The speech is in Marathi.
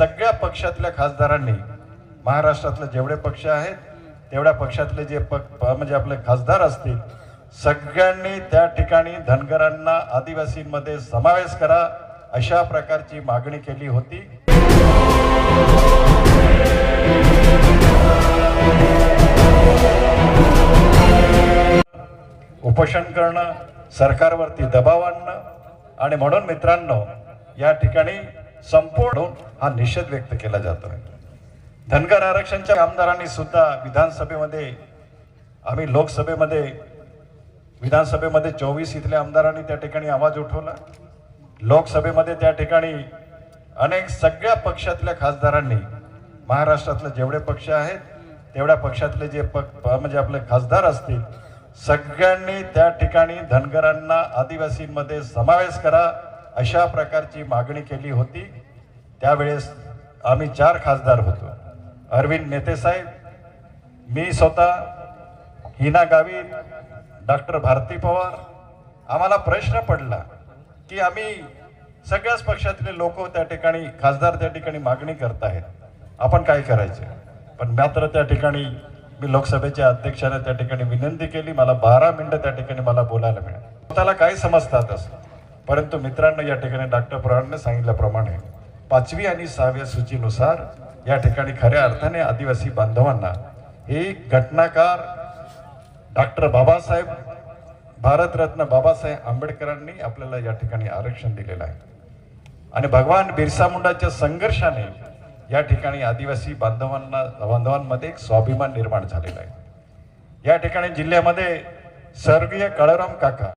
सगळ्या पक्षातल्या खासदारांनी महाराष्ट्रातले जेवढे पक्ष आहेत तेवढ्या पक्षातले जे पक म्हणजे आपले खासदार असतील सगळ्यांनी त्या ठिकाणी धनगरांना आदिवासींमध्ये समावेश करा अशा प्रकारची मागणी केली होती. उपोषण करणं सरकारवरती दबाव आणणं आणि म्हणून मित्रांनो या ठिकाणी संपूर्ण हा निषेध व्यक्त केला जातोय धनगर आरक्षणच्या आमदारांनी सुद्धा विधानसभेमध्ये आम्ही लोकसभेमध्ये विधानसभेमध्ये चोवीस इथल्या आमदारांनी त्या ठिकाणी आवाज उठवला. लोकसभेमध्ये त्या ठिकाणी अनेक सगळ्या पक्षातल्या खासदारांनी महाराष्ट्रातले जेवढे पक्ष आहेत तेवढ्या पक्षातले जे पक प- म्हणजे आपले खासदार असतील सगळ्यांनी त्या ठिकाणी धनगरांना आदिवासींमध्ये समावेश करा अशा प्रकारची मागणी केली होती. त्यावेळेस आम्ही चार खासदार होतो. अरविंद नेतेसाहेब मी स्वतः हिना गावित डॉक्टर भारती पवार. आम्हाला प्रश्न पडला की आम्ही सगळ्याच पक्षातले लोक त्या ठिकाणी खासदार त्या ठिकाणी मागणी करत आहेत आपण काय करायचे? पण मात्र त्या ठिकाणी मी लोकसभेच्या अध्यक्षाने त्या ठिकाणी विनंती केली. मला बारा मिनिटं त्या ठिकाणी मला बोलायला मिळाली. स्वतःला काय समजतात असं परंतु मित्रांनो या ठिकाणी डॉक्टर प्रवाणने सांगितल्याप्रमाणे पाचवी आणि सहाव्या सूचीनुसार या ठिकाणी खऱ्या अर्थाने आदिवासी बांधवांना हे घटनाकार डॉक्टर बाबासाहेब भारतरत्न बाबासाहेब आंबेडकरांनी आपल्याला या ठिकाणी आरक्षण दिलेलं आहे. आणि भगवान बिरसा मुंडाच्या संघर्षाने या ठिकाणी आदिवासी बांधवांना बांधवांमध्ये एक स्वाभिमान निर्माण झालेला आहे. या ठिकाणी जिल्ह्यामध्ये स्वर्गीय काळाराम काका